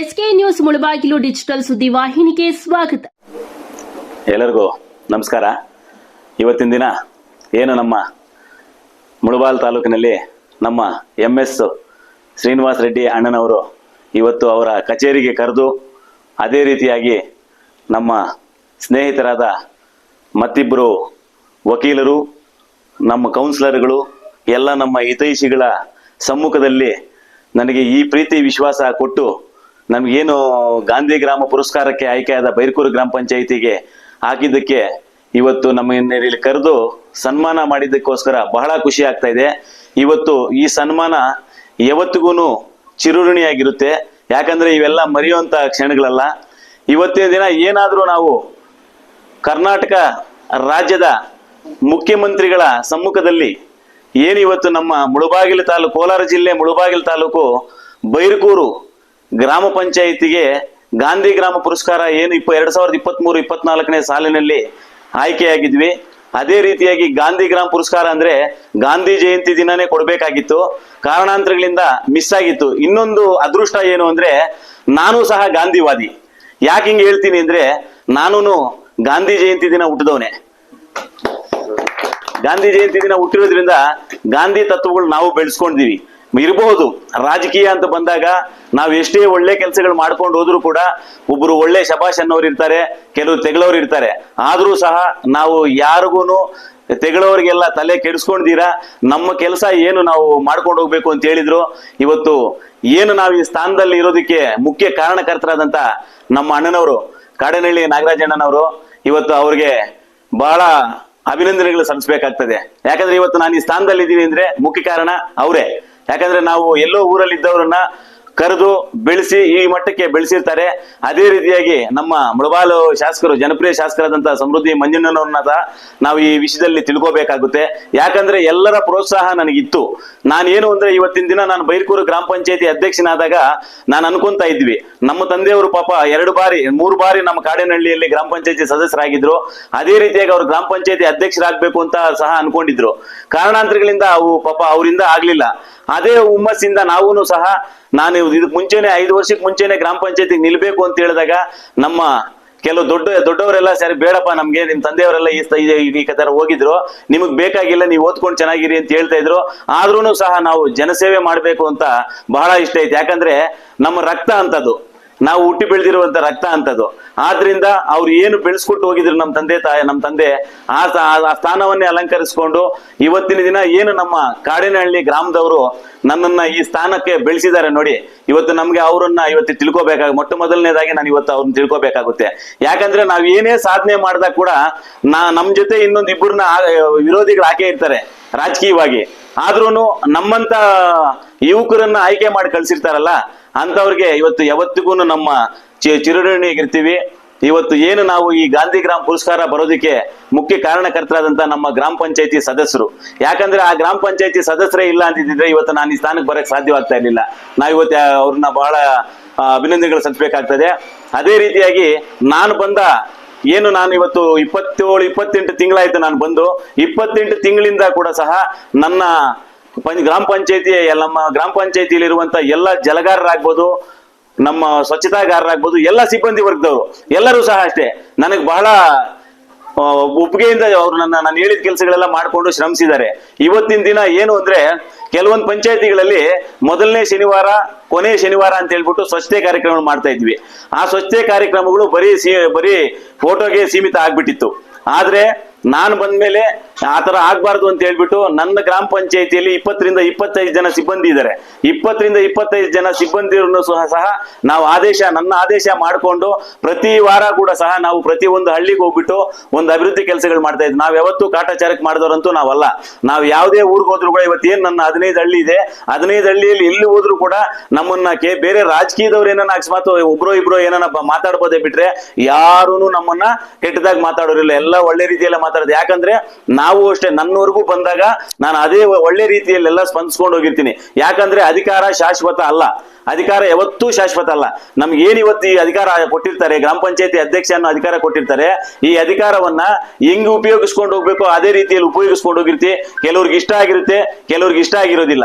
SK news Mulbagal digital ಸುದ್ದಿ ವಾಹಿನಿಗೆ ಸ್ವಾಗತ. ಎಲ್ಲರಿಗೂ ನಮಸ್ಕಾರ. ಇವತ್ತಿನ ದಿನ ಏನು ನಮ್ಮ ಮುಳಬಾಲ್ ತಾಲೂಕಿನಲ್ಲಿ ನಮ್ಮ ಎಂ ಎಸ್ ಶ್ರೀನಿವಾಸ್ ರೆಡ್ಡಿ ಅಣ್ಣನವರು ಇವತ್ತು ಅವರ ಕಚೇರಿಗೆ ಕರೆದು ಅದೇ ರೀತಿಯಾಗಿ ನಮ್ಮ ಸ್ನೇಹಿತರಾದ ಮತ್ತಿಬ್ಬರು ವಕೀಲರು, ನಮ್ಮ ಕೌನ್ಸಿಲರ್ಗಳು, ಎಲ್ಲ ನಮ್ಮ ಹಿತೈಷಿಗಳ ಸಮ್ಮುಖದಲ್ಲಿ ನನಗೆ ಈ ಪ್ರೀತಿ ವಿಶ್ವಾಸ ಕೊಟ್ಟು ನಮಗೇನು ಗಾಂಧಿ ಗ್ರಾಮ ಪುರಸ್ಕಾರಕ್ಕೆ ಆಯ್ಕೆಯಾದ ಬೈರ್ಕೂರು ಗ್ರಾಮ ಪಂಚಾಯಿತಿಗೆ ಹಾಕಿದ್ದಕ್ಕೆ ಇವತ್ತು ನಮ್ಮನ್ನ ಇಲ್ಲಿ ಕರೆದು ಸನ್ಮಾನ ಮಾಡಿದ್ದಕ್ಕೋಸ್ಕರ ಬಹಳ ಖುಷಿ ಆಗ್ತಾ ಇದೆ. ಇವತ್ತು ಈ ಸನ್ಮಾನ ಯಾವತ್ತಿಗೂ ಚಿರುರುಣಿಯಾಗಿರುತ್ತೆ ಯಾಕಂದ್ರೆ ಇವೆಲ್ಲ ಮರೆಯುವಂತ ಕ್ಷಣಗಳಲ್ಲ. ಇವತ್ತಿನ ದಿನ ಏನಾದರೂ ನಾವು ಕರ್ನಾಟಕ ರಾಜ್ಯದ ಮುಖ್ಯಮಂತ್ರಿಗಳ ಸಮ್ಮುಖದಲ್ಲಿ ಏನು ಇವತ್ತು ನಮ್ಮ ಮುಳುಬಾಗಿಲು ತಾಲೂಕು, ಕೋಲಾರ ಜಿಲ್ಲೆ ಮುಳುಬಾಗಿಲು ತಾಲೂಕು, ಬೈರ್ಕೂರು ಗ್ರಾಮ ಪಂಚಾಯಿತಿಗೆ ಗಾಂಧಿ ಗ್ರಾಮ ಪುರಸ್ಕಾರ ಏನು ಇಪ್ಪ ಎರಡ್ ಸಾವಿರದ ಇಪ್ಪತ್ಮೂರು, ಇಪ್ಪತ್ನಾಲ್ಕನೇ ಸಾಲಿನಲ್ಲಿ ಆಯ್ಕೆಯಾಗಿದ್ವಿ. ಅದೇ ರೀತಿಯಾಗಿ ಗಾಂಧಿ ಗ್ರಾಮ ಪುರಸ್ಕಾರ ಅಂದ್ರೆ ಗಾಂಧಿ ಜಯಂತಿ ದಿನನೇ ಕೊಡಬೇಕಾಗಿತ್ತು. ಕಾರಣಾಂತರಗಳಿಂದ ಮಿಸ್ ಆಗಿತ್ತು. ಇನ್ನೊಂದು ಅದೃಷ್ಟ ಏನು ಅಂದ್ರೆ ನಾನು ಸಹ ಗಾಂಧಿವಾದಿ. ಯಾಕೆ ಹಿಂಗೆ ಹೇಳ್ತೀನಿ ಅಂದ್ರೆ ನಾನು ಗಾಂಧಿ ಜಯಂತಿ ದಿನ ಹುಟ್ಟಿದವನೇ. ಗಾಂಧಿ ಜಯಂತಿ ದಿನ ಹುಟ್ಟಿರೋದ್ರಿಂದ ಗಾಂಧಿ ತತ್ವಗಳು ನಾವು ಬೆಳೆಸ್ಕೊಂಡಿದೀವಿ. ಇರಬಹುದು. ರಾಜಕೀಯ ಅಂತ ಬಂದಾಗ ನಾವು ಎಷ್ಟೇ ಒಳ್ಳೆ ಕೆಲಸಗಳು ಮಾಡ್ಕೊಂಡು ಹೋದ್ರು ಕೂಡ ಒಬ್ರು ಒಳ್ಳೆ ಶಬಾಷ್ ಅನ್ನೋರು ಇರ್ತಾರೆ, ಕೆಲವು ತೆಗಳವ್ರು ಇರ್ತಾರೆ. ಆದ್ರೂ ಸಹ ನಾವು ಯಾರಿಗೂ ತೆಗಳವರಿಗೆಲ್ಲ ತಲೆ ಕೆಡಿಸ್ಕೊಂಡಿದ್ದೀರಾ? ನಮ್ಮ ಕೆಲಸ ಏನು ನಾವು ಮಾಡ್ಕೊಂಡು ಹೋಗ್ಬೇಕು ಅಂತ ಹೇಳಿದ್ರು. ಇವತ್ತು ಏನು ನಾವು ಈ ಸ್ಥಾನದಲ್ಲಿ ಇರೋದಕ್ಕೆ ಮುಖ್ಯ ಕಾರಣಕರ್ತರಾದಂತ ನಮ್ಮ ಅಣ್ಣನವರು, ಕಾಡನಹಳ್ಳಿ ನಾಗರಾಜಣ್ಣನವರು, ಇವತ್ತು ಅವ್ರಿಗೆ ಬಹಳ ಅಭಿನಂದನೆಗಳು ಸಲ್ಲಿಸಬೇಕಾಗ್ತದೆ. ಯಾಕಂದ್ರೆ ಇವತ್ತು ನಾನು ಈ ಸ್ಥಾನದಲ್ಲಿ ಇದ್ದೀನಿ ಅಂದ್ರೆ ಮುಖ್ಯ ಕಾರಣ ಅವರೇ. ಯಾಕಂದ್ರೆ ನಾವು ಎಲ್ಲೋ ಊರಲ್ಲಿ ಇದ್ದವರನ್ನ ಕರೆದು ಬೆಳೆಸಿ ಈ ಮಟ್ಟಕ್ಕೆ ಬೆಳೆಸಿರ್ತಾರೆ. ಅದೇ ರೀತಿಯಾಗಿ ನಮ್ಮ ಮುಳಬಾಲು ಶಾಸಕರು, ಜನಪ್ರಿಯ ಶಾಸಕರಾದಂತ ಸಮೃದ್ಧಿ ಮಂಜಣ್ಣನವ್ರನ್ನ ಸಹ ನಾವು ಈ ವಿಷಯದಲ್ಲಿ ತಿಳ್ಕೋಬೇಕಾಗುತ್ತೆ. ಯಾಕಂದ್ರೆ ಎಲ್ಲರ ಪ್ರೋತ್ಸಾಹ ನನಗಿತ್ತು. ನಾನೇನು ಅಂದ್ರೆ ಇವತ್ತಿನ ದಿನ ನಾನು ಬೈರ್ಕೂರು ಗ್ರಾಮ ಪಂಚಾಯತಿ ಅಧ್ಯಕ್ಷನಾದಾಗ ನಾನು ಅನ್ಕೊಂತಾ ಇದ್ವಿ. ನಮ್ಮ ತಂದೆಯವರು ಪಾಪ ಎರಡು ಬಾರಿ, ಮೂರು ಬಾರಿ ನಮ್ಮ ಕಾಡಿನಹಳ್ಳಿಯಲ್ಲಿ ಗ್ರಾಮ ಪಂಚಾಯತಿ ಸದಸ್ಯರಾಗಿದ್ರು. ಅದೇ ರೀತಿಯಾಗಿ ಅವರು ಗ್ರಾಮ ಪಂಚಾಯತಿ ಅಧ್ಯಕ್ಷರಾಗಬೇಕು ಅಂತ ಸಹ ಅನ್ಕೊಂಡಿದ್ರು. ಕಾರಣಾಂತರಗಳಿಂದ ಅವು ಪಾಪ ಅವರಿಂದ ಆಗ್ಲಿಲ್ಲ. ಅದೇ ಹುಮ್ಮಸ್ಸಿಂದ ನಾವೂನು ಸಹ ನಾನು ಇದಕ್ಕೆ ಮುಂಚೆನೆ ಐದು ವರ್ಷಕ್ಕೆ ಮುಂಚೆನೆ ಗ್ರಾಮ ಪಂಚಾಯತಿ ನಿಲ್ಬೇಕು ಅಂತ ಹೇಳಿದಾಗ ನಮ್ಮ ಕೆಲವು ದೊಡ್ಡ ದೊಡ್ಡವರೆಲ್ಲ ಸರಿ ಬೇಡಪ್ಪ ನಮ್ಗೆ ನಿಮ್ ತಂದೆಯವರೆಲ್ಲ ಈ ಸ- ಈ- ಈ ತರ ಹೋಗಿದ್ರು. ನಿಮಗ್ ಬೇಕಾಗಿಲ್ಲ, ನೀವು ಓದ್ಕೊಂಡು ಚೆನ್ನಾಗಿರಿ ಅಂತ ಹೇಳ್ತಾ ಇದ್ರು. ಆದ್ರೂ ಸಹ ನಾವು ಜನಸೇವೆ ಮಾಡ್ಬೇಕು ಅಂತ ಬಹಳ ಇಷ್ಟ ಐತೆ. ಯಾಕಂದ್ರೆ ನಮ್ಮ ರಕ್ತ ಅಂತದ್ದು. ನಾವು ಹುಟ್ಟಿ ಬೆಳೆದಿರುವಂತ ರಕ್ತ ಅಂತದ್ದು. ಆದ್ರಿಂದ ಅವ್ರು ಏನು ಬೆಳೆಸ್ಕೊಟ್ಟು ಹೋಗಿದ್ರು ನಮ್ಮ ತಂದೆ ತಾಯಿ ನಮ್ಮ ತಂದೆ, ಆ ಸ್ಥಾನವನ್ನೇ ಅಲಂಕರಿಸಿಕೊಂಡು ಇವತ್ತಿನ ದಿನ ಏನು ನಮ್ಮ ಕಾಡಿನಹಳ್ಳಿ ಗ್ರಾಮದವರು ನನ್ನನ್ನ ಈ ಸ್ಥಾನಕ್ಕೆ ಬೆಳೆಸಿದ್ದಾರೆ ನೋಡಿ. ಇವತ್ತು ನಮ್ಗೆ ಅವರನ್ನ ಇವತ್ತು ತಿಳ್ಕೊಬೇಕಾಗ, ಮೊಟ್ಟ ಮೊದಲನೇದಾಗಿ ನಾನು ಇವತ್ತು ಅವ್ರನ್ನ ತಿಳ್ಕೊಬೇಕಾಗುತ್ತೆ. ಯಾಕಂದ್ರೆ ನಾವ್ ಏನೇ ಸಾಧನೆ ಮಾಡಿದಾಗ ಕೂಡ ನಾ, ನಮ್ ಜೊತೆ ಇನ್ನೊಂದ್ ಇಬ್ಬರನ್ನ ವಿರೋಧಿಗಳು ಹಾಕೇ ಇರ್ತಾರೆ, ರಾಜಕೀಯವಾಗಿ. ಆದ್ರೂ ನಮ್ಮಂತ ಯುವಕರನ್ನ ಆಯ್ಕೆ ಮಾಡಿ ಕಳ್ಸಿರ್ತಾರಲ್ಲ ಅಂತವ್ರಿಗೆ ಇವತ್ತು ಯಾವತ್ತಿಗೂ ನಮ್ಮ ಚಿರಋಣಿಯಾಗಿರ್ತೀವಿ. ಇವತ್ತು ಏನು ನಾವು ಈ ಗಾಂಧಿ ಗ್ರಾಮ ಪುರಸ್ಕಾರ ಬರೋದಕ್ಕೆ ಮುಖ್ಯ ಕಾರಣಕರ್ತರಾದಂತ ನಮ್ಮ ಗ್ರಾಮ ಪಂಚಾಯತಿ ಸದಸ್ಯರು. ಯಾಕಂದ್ರೆ ಆ ಗ್ರಾಮ ಪಂಚಾಯತಿ ಸದಸ್ಯರೇ ಇಲ್ಲ ಅಂತಿದ್ರೆ ಇವತ್ತು ನಾನು ಈ ಸ್ಥಾನಕ್ಕೆ ಬರಕ್ ಸಾಧ್ಯವಾಗ್ತಾ ಇರಲಿಲ್ಲ. ನಾವು ಇವತ್ತು ಅವ್ರನ್ನ ಬಹಳ ಅಭಿನಂದನೆಗಳು ಸಲ್ಲಿಸಬೇಕಾಗ್ತದೆ. ಅದೇ ರೀತಿಯಾಗಿ ನಾನು ಬಂದ ಏನು ನಾನು ಇವತ್ತು ಇಪ್ಪತ್ತೇಳು, ಇಪ್ಪತ್ತೆಂಟು ತಿಂಗಳಾಯ್ತು ನಾನು ಬಂದು. ಇಪ್ಪತ್ತೆಂಟು ತಿಂಗಳಿಂದ ಕೂಡ ಸಹ ನನ್ನ ಗ್ರಾಮ ಪಂಚಾಯತಿ ನಮ್ಮ ಗ್ರಾಮ ಪಂಚಾಯತಿಯಲ್ಲಿರುವಂತ ಎಲ್ಲ ಜಲಗಾರರಾಗ್ಬೋದು, ನಮ್ಮ ಸ್ವಚ್ಛತಾಗಾರರಾಗ್ಬೋದು, ಎಲ್ಲ ಸಿಬ್ಬಂದಿ ವರ್ಗದವರು, ಎಲ್ಲರೂ ಸಹ ಅಷ್ಟೇ. ನನಗೆ ಬಹಳ ಒಪ್ಪಿಗೆಯಿಂದ ಅವ್ರು ನನ್ನ, ನಾನು ಹೇಳಿದ ಕೆಲಸಗಳೆಲ್ಲ ಮಾಡಿಕೊಂಡು ಶ್ರಮಿಸಿದ್ದಾರೆ. ಇವತ್ತಿನ ದಿನ ಏನು ಅಂದ್ರೆ, ಕೆಲವೊಂದು ಪಂಚಾಯತಿಗಳಲ್ಲಿ ಮೊದಲನೇ ಶನಿವಾರ ಕೊನೆ ಶನಿವಾರ ಅಂತ ಹೇಳ್ಬಿಟ್ಟು ಸ್ವಚ್ಛತೆ ಕಾರ್ಯಕ್ರಮಗಳು ಮಾಡ್ತಾ ಇದ್ವಿ. ಆ ಸ್ವಚ್ಛತೆ ಕಾರ್ಯಕ್ರಮಗಳು ಬರೀ ಬರೀ ಫೋಟೋಗೆ ಸೀಮಿತ ಆಗ್ಬಿಟ್ಟಿತ್ತು. ಆದ್ರೆ ನಾನು ಬಂದ್ಮೇಲೆ ಆ ತರ ಆಗ್ಬಾರ್ದು ಅಂತ ಹೇಳ್ಬಿಟ್ಟು ನನ್ನ ಗ್ರಾಮ ಪಂಚಾಯತಿಯಲ್ಲಿ ಇಪ್ಪತ್ತರಿಂದ ಇಪ್ಪತ್ತೈದು ಜನ ಸಿಬ್ಬಂದಿ ಇದ್ದಾರೆ. ಇಪ್ಪತ್ತರಿಂದ ಇಪ್ಪತ್ತೈದು ಜನ ಸಿಬ್ಬಂದಿಯನ್ನು ಸಹ ಸಹ ನಾವು ಆದೇಶ, ನನ್ನ ಆದೇಶ ಮಾಡಿಕೊಂಡು ಪ್ರತಿ ವಾರ ಕೂಡ ಸಹ ನಾವು ಪ್ರತಿ ಒಂದು ಹಳ್ಳಿಗೆ ಹೋಗ್ಬಿಟ್ಟು ಒಂದು ಅಭಿವೃದ್ಧಿ ಕೆಲಸಗಳು ಮಾಡ್ತಾ ಇದ್ವಿ. ನಾವು ಯಾವತ್ತೂ ಕಾಟಾಚಾರಕ್ಕೆ ಮಾಡಿದವರಂತೂ ನಾವಲ್ಲ. ನಾವು ಯಾವುದೇ ಊರಿಗೆ ಹೋದ್ರು ಕೂಡ ಇವತ್ತೇನು ನನ್ನ ಹದಿನೈದು ಹಳ್ಳಿ ಇದೆ, ಹದಿನೈದು ಹಳ್ಳಿಯಲ್ಲಿ ಎಲ್ಲಿ ಹೋದ್ರು ಕೂಡ ನಮ್ಮನ್ನ ಕೆ, ಬೇರೆ ರಾಜಕೀಯದವ್ರು ಏನನ್ನ ಅಕಸ್ಮಾತ್ ಒಬ್ರೋ ಇಬ್ರೋ ಏನನ್ನ ಮಾತಾಡ್ಬೋದೇ ಬಿಟ್ರೆ ಯಾರೂ ನಮ್ಮನ್ನ ಕೆಟ್ಟದಾಗಿ ಮಾತಾಡೋರಿಲ್ಲ. ಎಲ್ಲ ಒಳ್ಳೆ ರೀತಿಯಲ್ಲ ಮಾತಾಡೋದು. ಯಾಕಂದ್ರೆ ನಾವು ಅಷ್ಟೇ, ನನ್ನವರೆಗೂ ಬಂದಾಗ ನಾನು ಅದೇ ಒಳ್ಳೆ ರೀತಿಯಲ್ಲೆಲ್ಲ ಸ್ಪಂದಿಸ್ಕೊಂಡು ಹೋಗಿರ್ತೀನಿ. ಯಾಕಂದ್ರೆ ಅಧಿಕಾರ ಶಾಶ್ವತ ಅಲ್ಲ. ಅಧಿಕಾರ ಯಾವತ್ತೂ ಶಾಶ್ವತ ಅಲ್ಲ. ನಮ್ಗೆ ಏನ್ ಇವತ್ತು ಈ ಅಧಿಕಾರ ಕೊಟ್ಟಿರ್ತಾರೆ, ಗ್ರಾಮ ಪಂಚಾಯತಿ ಅಧ್ಯಕ್ಷ ಅನ್ನೋ ಅಧಿಕಾರ ಕೊಟ್ಟಿರ್ತಾರೆ, ಈ ಅಧಿಕಾರವನ್ನ ಹೆಂಗ್ ಉಪಯೋಗಿಸ್ಕೊಂಡು ಹೋಗ್ಬೇಕು ಅದೇ ರೀತಿಯಲ್ಲಿ ಉಪಯೋಗಿಸ್ಕೊಂಡು ಹೋಗಿರ್ತಿ ಕೆಲವ್ರಿಗೆ ಇಷ್ಟ ಆಗಿರುತ್ತೆ, ಕೆಲವ್ರಿಗೆ ಇಷ್ಟ ಆಗಿರೋದಿಲ್ಲ.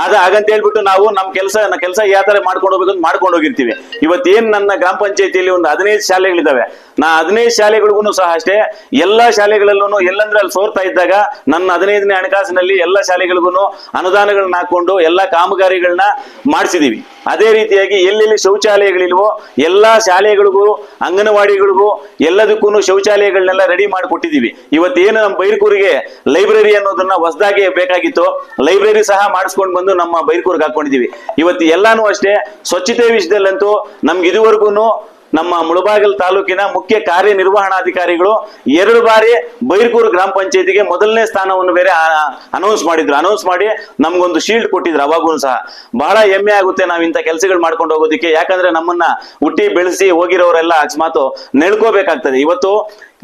ಅದ ಹಾಗಂತ ಹೇಳ್ಬಿಟ್ಟು ನಾವು ನಮ್ಮ ಕೆಲಸ ಕೆಲಸ ಯಾವ ತರ ಮಾಡ್ಕೊಂಡು ಹೋಗ್ಬೇಕು ಅಂತ ಮಾಡ್ಕೊಂಡು ಹೋಗಿರ್ತೀವಿ. ಇವತ್ತೇನ್ ನನ್ನ ಗ್ರಾಮ ಪಂಚಾಯತಿಯಲ್ಲಿ ಒಂದು ಹದಿನೈದು ಶಾಲೆಗಳಿದಾವೆ. ನಾ ಹದಿನೈದು ಶಾಲೆಗಳಿಗೂ ಸಹ ಅಷ್ಟೇ, ಎಲ್ಲಾ ಶಾಲೆಗಳಲ್ಲೂ ಎಲ್ಲಂದ್ರೆ ಅಲ್ಲಿ ಸೋರ್ತಾ ಇದ್ದಾಗ ನನ್ನ ಹದಿನೈದನೇ ಹಣಕಾಸಿನಲ್ಲಿ ಎಲ್ಲ ಶಾಲೆಗಳಿಗೂ ಅನುದಾನಗಳನ್ನ ಹಾಕೊಂಡು ಎಲ್ಲಾ ಕಾಮಗಾರಿಗಳನ್ನ ಮಾಡಿಸಿದೀವಿ. ಅದೇ ರೀತಿಯಾಗಿ ಎಲ್ಲೆಲ್ಲಿ ಶೌಚಾಲಯಗಳಿಲ್ವೋ ಎಲ್ಲಾ ಶಾಲೆಗಳಿಗೂ, ಅಂಗನವಾಡಿಗಳಿಗೂ ಎಲ್ಲದಕ್ಕೂ ಶೌಚಾಲಯಗಳನ್ನೆಲ್ಲ ರೆಡಿ ಮಾಡಿ ಕೊಟ್ಟಿದ್ದೀವಿ ಇವತ್ತೇನು ನಮ್ಮ ಬೈರ್ಕೂರಿಗೆ ಲೈಬ್ರರಿ ಅನ್ನೋದನ್ನ ಹೊಸದಾಗಿ ಬೇಕಾಗಿತ್ತು. ಲೈಬ್ರರಿ ಸಹ ಮಾಡಿಸ್ಕೊಂಡು ಬಂದು ನಮ್ಮ ಬೈರ್ಕೂರ್ಗೆ ಹಾಕೊಂಡಿದೀವಿ. ಇವತ್ತು ಎಲ್ಲಾನು ಅಷ್ಟೇ, ಸ್ವಚ್ಛತೆ ವಿಷಯದಲ್ಲಂತೂ ನಮ್ಗೆ ಇದುವರೆಗೂ ನಮ್ಮ ಮುಳಬಾಗಿಲು ತಾಲೂಕಿನ ಮುಖ್ಯ ಕಾರ್ಯನಿರ್ವಹಣಾಧಿಕಾರಿಗಳು ಎರಡು ಬಾರಿ ಬೈರ್ಕೂರು ಗ್ರಾಮ ಪಂಚಾಯತಿಗೆ ಮೊದಲನೇ ಸ್ಥಾನವನ್ನು ಬೇರೆ ಅನೌನ್ಸ್ ಮಾಡಿದ್ರು. ಅನೌನ್ಸ್ ಮಾಡಿ ನಮ್ಗೊಂದು ಶೀಲ್ಡ್ ಕೊಟ್ಟಿದ್ರು ಅವಾಗೂ ಸಹ. ಬಹಳ ಹೆಮ್ಮೆ ಆಗುತ್ತೆ ನಾವು ಇಂಥ ಕೆಲಸಗಳು ಮಾಡ್ಕೊಂಡು ಹೋಗೋದಕ್ಕೆ. ಯಾಕಂದ್ರೆ ನಮ್ಮನ್ನ ಹುಟ್ಟಿ ಬೆಳೆಸಿ ಹೋಗಿರೋರೆಲ್ಲ ಅಕಸ್ಮಾತ್ ನೆಳ್ಕೋಬೇಕಾಗ್ತದೆ. ಇವತ್ತು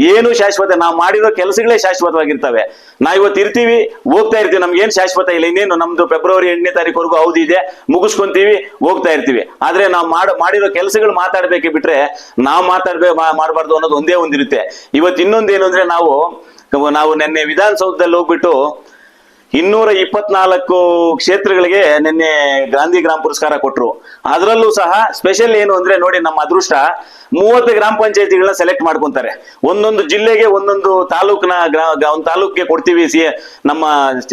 ಏನು ಶಾಶ್ವತ, ನಾವು ಮಾಡಿರೋ ಕೆಲಸಗಳೇ ಶಾಶ್ವತವಾಗಿರ್ತವೆ. ನಾ ಇವತ್ತು ಇರ್ತೀವಿ, ಹೋಗ್ತಾ ಇರ್ತೀವಿ, ನಮ್ಗೆ ಏನು ಶಾಶ್ವತ ಇಲ್ಲ, ಇನ್ನೇನು? ನಮ್ದು ಫೆಬ್ರವರಿ ಎಂಟನೇ ತಾರೀಕುವರೆಗೂ ಹೌದು ಇದೆ, ಮುಗಿಸ್ಕೊಂತೀವಿ, ಹೋಗ್ತಾ ಇರ್ತೀವಿ. ಆದ್ರೆ ನಾವು ಮಾಡ, ಮಾಡಿರೋ ಕೆಲಸಗಳು ಮಾತಾಡ್ಬೇಕೆ ಬಿಟ್ರೆ, ನಾವು ಮಾತಾಡ್ಬೇಕು ಮಾಡಬಾರ್ದು ಅನ್ನೋದು ಒಂದೇ ಒಂದಿರುತ್ತೆ. ಇವತ್ತು ಇನ್ನೊಂದೇನು ಅಂದ್ರೆ ನಾವು ನಾವು ನಿನ್ನೆ ವಿಧಾನಸೌಧದಲ್ಲಿ ಹೋಗ್ಬಿಟ್ಟು ಇನ್ನೂರ ಇಪ್ಪತ್ನಾಲ್ಕು ಕ್ಷೇತ್ರಗಳಿಗೆ ನಿನ್ನೆ ಗಾಂಧಿ ಗ್ರಾಮ ಪುರಸ್ಕಾರ ಕೊಟ್ಟರು ಅದರಲ್ಲೂ ಸಹ ಸ್ಪೆಷಲ್ ಏನು ಅಂದ್ರೆ ನೋಡಿ ನಮ್ಮ ಅದೃಷ್ಟ, ಮೂವತ್ತು ಗ್ರಾಮ ಪಂಚಾಯತಿಗಳನ್ನ ಸೆಲೆಕ್ಟ್ ಮಾಡ್ಕೊಂತಾರೆ. ಒಂದೊಂದು ಜಿಲ್ಲೆಗೆ ಒಂದೊಂದು ತಾಲೂಕಿನ ಗ್ರಾ- ಒಂದು ತಾಲೂಕಿಗೆ ಕೊಡ್ತೀವಿ ಸಿ, ನಮ್ಮ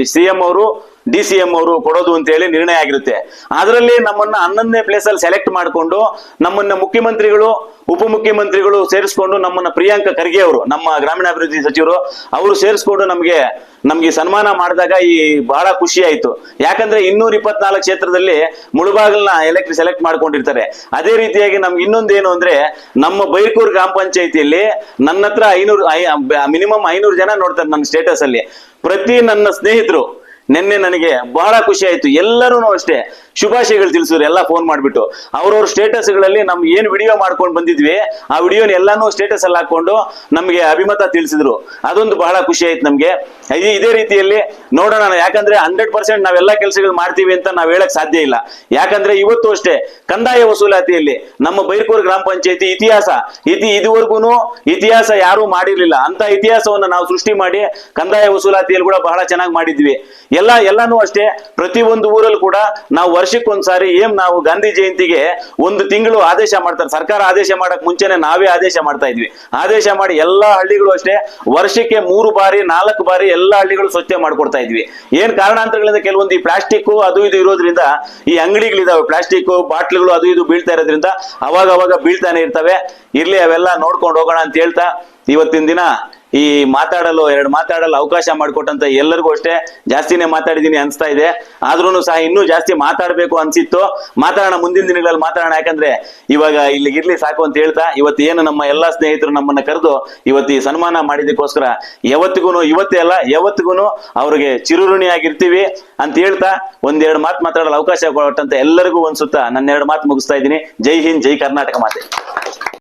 ಸಿ ಎಂ ಅವರು. ಡಿ ಸಿ ಎಂ ಅವರು ಕೊಡೋದು ಅಂತ ಹೇಳಿ ನಿರ್ಣಯ ಆಗಿರುತ್ತೆ. ಅದರಲ್ಲಿ ನಮ್ಮನ್ನ ಹನ್ನೊಂದನೇ ಪ್ಲೇಸ್ ಅಲ್ಲಿ ಸೆಲೆಕ್ಟ್ ಮಾಡಿಕೊಂಡು ನಮ್ಮನ್ನ ಮುಖ್ಯಮಂತ್ರಿಗಳು, ಉಪಮುಖ್ಯಮಂತ್ರಿಗಳು ಸೇರಿಸ್ಕೊಂಡು ನಮ್ಮನ್ನ ಪ್ರಿಯಾಂಕ ಖರ್ಗೆ ಅವರು, ನಮ್ಮ ಗ್ರಾಮೀಣಾಭಿವೃದ್ಧಿ ಸಚಿವರು, ಅವರು ಸೇರಿಸ್ಕೊಂಡು ನಮಗೆ, ನಮ್ಗೆ ಸನ್ಮಾನ ಮಾಡಿದಾಗ ಈ ಬಹಳ ಖುಷಿ ಆಯ್ತು. ಯಾಕಂದ್ರೆ ಇನ್ನೂರ ಇಪ್ಪತ್ನಾಲ್ಕು ಕ್ಷೇತ್ರದಲ್ಲಿ ಮುಳುಬಾಗಲ್ನ ಎಲೆಕ್ಟ್ ಸೆಲೆಕ್ಟ್ ಮಾಡ್ಕೊಂಡಿರ್ತಾರೆ. ಅದೇ ರೀತಿಯಾಗಿ ನಮ್ಗೆ ಇನ್ನೊಂದೇನು ಅಂದ್ರೆ ನಮ್ಮ ಬೈರ್ಕೂರ್ ಗ್ರಾಮ ಪಂಚಾಯತಿಯಲ್ಲಿ ನನ್ನ ಹತ್ರ ಐನೂರು ಮಿನಿಮಮ್ ಐನೂರು ಜನ ನೋಡ್ತಾರೆ ನನ್ನ ಸ್ಟೇಟಸ್ ಅಲ್ಲಿ. ಪ್ರತಿ ನನ್ನ ಸ್ನೇಹಿತರು ನಿನ್ನೆ ನನಗೆ ಬಹಳ ಖುಷಿ ಆಯ್ತು. ಎಲ್ಲರೂ ಅಷ್ಟೇ. ಶುಭಾಶಯಗಳು ತಿಳಿಸಿದ್ರು, ಎಲ್ಲ ಫೋನ್ ಮಾಡಿಬಿಟ್ಟು. ಅವ್ರವ್ರ ಸ್ಟೇಟಸ್ಗಳಲ್ಲಿ ನಮ್ ಏನ್ ವಿಡಿಯೋ ಮಾಡ್ಕೊಂಡು ಬಂದಿದ್ವಿ, ಆ ವಿಡಿಯೋನ ಎಲ್ಲಾನು ಸ್ಟೇಟಸ್ ಅಲ್ಲಿ ಹಾಕೊಂಡು ನಮಗೆ ಅಭಿಮತ ತಿಳಿಸಿದ್ರು. ಅದೊಂದು ಬಹಳ ಖುಷಿ ಆಯ್ತು ನಮ್ಗೆ. ಇದೇ- ಇದೇ ರೀತಿಯಲ್ಲಿ ನೋಡೋಣ, ಯಾಕಂದ್ರೆ ಹಂಡ್ರೆಡ್ ಪರ್ಸೆಂಟ್ ನಾವೆಲ್ಲ ಕೆಲಸಗಳು ಮಾಡ್ತೀವಿ ಅಂತ ನಾವ್ ಹೇಳಕ್ ಸಾಧ್ಯ ಇಲ್ಲ. ಯಾಕಂದ್ರೆ ಇವತ್ತು ಅಷ್ಟೇ, ಕಂದಾಯ ವಸೂಲಾತಿಯಲ್ಲಿ ನಮ್ಮ ಬೈರ್ಕೂರ್ ಗ್ರಾಮ ಪಂಚಾಯತಿ ಇತಿಹಾಸ, ಇತಿ ಇದುವರೆಗೂ ಇತಿಹಾಸ ಯಾರು ಮಾಡಿರ್ಲಿಲ್ಲ. ಅಂತ ಇತಿಹಾಸವನ್ನು ನಾವು ಸೃಷ್ಟಿ ಮಾಡಿ ಕಂದಾಯ ವಸೂಲಾತಿಯಲ್ಲಿ ಕೂಡ ಬಹಳ ಚೆನ್ನಾಗಿ ಮಾಡಿದ್ವಿ. ಎಲ್ಲ, ಎಲ್ಲಾನು ಅಷ್ಟೇ ಪ್ರತಿ ಒಂದು ಊರಲ್ಲೂ ಕೂಡ ನಾವು ವರ್ಷಕ್ಕೊಂದ್ಸಾರಿ ಏನ್ ನಾವು ಗಾಂಧಿ ಜಯಂತಿಗೆ ಒಂದು ತಿಂಗಳು ಆದೇಶ ಮಾಡ್ತಾರೆ. ಸರ್ಕಾರ ಆದೇಶ ಮಾಡಕ್ ಮುಂಚೆನೆ ನಾವೇ ಆದೇಶ ಮಾಡ್ತಾ ಇದ್ವಿ. ಆದೇಶ ಮಾಡಿ ಎಲ್ಲಾ ಹಳ್ಳಿಗಳು ಅಷ್ಟೇ ವರ್ಷಕ್ಕೆ ಮೂರು ಬಾರಿ, ನಾಲ್ಕು ಬಾರಿ ಎಲ್ಲಾ ಹಳ್ಳಿಗಳು ಸ್ವಚ್ಛ ಮಾಡ್ಕೊಡ್ತಾ ಇದ್ವಿ. ಏನ್ ಕಾರಣಾಂತರಗಳಿಂದ? ಕೆಲವೊಂದು ಈ ಪ್ಲಾಸ್ಟಿಕ್ ಅದು ಇದು ಇರೋದ್ರಿಂದ, ಈ ಅಂಗಡಿಗಳಿದಾವೆ. ಪ್ಲಾಸ್ಟಿಕ್ ಬಾಟ್ಲಿಗಳು ಅದು ಇದು ಬೀಳ್ತಾ ಇರೋದ್ರಿಂದ ಅವಾಗ ಅವಾಗ ಬೀಳ್ತಾನೆ ಇರ್ತವೆ. ಇರ್ಲಿ, ಅವೆಲ್ಲ ನೋಡ್ಕೊಂಡು ಹೋಗೋಣ ಅಂತ ಹೇಳ್ತಾ ಇವತ್ತಿನ ದಿನ ಈ ಮಾತಾಡಲು, ಎರಡು ಮಾತಾಡಲು ಅವಕಾಶ ಮಾಡಿಕೊಟ್ಟಂತ ಎಲ್ಲರಿಗೂ ಅಷ್ಟೇ ಜಾಸ್ತಿನೇ ಮಾತಾಡಿದೀನಿ ಅನ್ಸ್ತಾ ಇದೆ. ಆದ್ರೂ ಸಹ ಇನ್ನೂ ಜಾಸ್ತಿ ಮಾತಾಡಬೇಕು ಅನ್ಸಿತ್ತು. ಮಾತಾಡೋಣ ಮುಂದಿನ ದಿನಗಳಲ್ಲಿ ಮಾತಾಡೋಣ. ಯಾಕಂದ್ರೆ ಇವಾಗ ಇಲ್ಲಿ ಇರ್ಲಿ ಸಾಕು ಅಂತ ಹೇಳ್ತಾ, ಇವತ್ತು ಏನು ನಮ್ಮ ಎಲ್ಲಾ ಸ್ನೇಹಿತರು ನಮ್ಮನ್ನ ಕರೆದು ಇವತ್ತು ಈ ಸನ್ಮಾನ ಮಾಡಿದಕ್ಕೋಸ್ಕರ ಯಾವತ್ತಿಗೂ ಇವತ್ತೇ ಅಲ್ಲ ಯಾವತ್ತಿಗೂ ಅವ್ರಿಗೆ ಚಿರುಋಣಿಯಾಗಿರ್ತೀವಿ ಅಂತ ಹೇಳ್ತಾ, ಒಂದೆರಡು ಮಾತು ಮಾತಾಡಲು ಅವಕಾಶ ಕೊಟ್ಟಂತ ಎಲ್ಲರಿಗೂ ಅನ್ಸುತ್ತಾ ನನ್ನ ಎರಡು ಮಾತು ಮುಗಿಸ್ತಾ ಇದ್ದೀನಿ. ಜೈ ಹಿಂದ್, ಜೈ ಕರ್ನಾಟಕ ಮಾತೆ.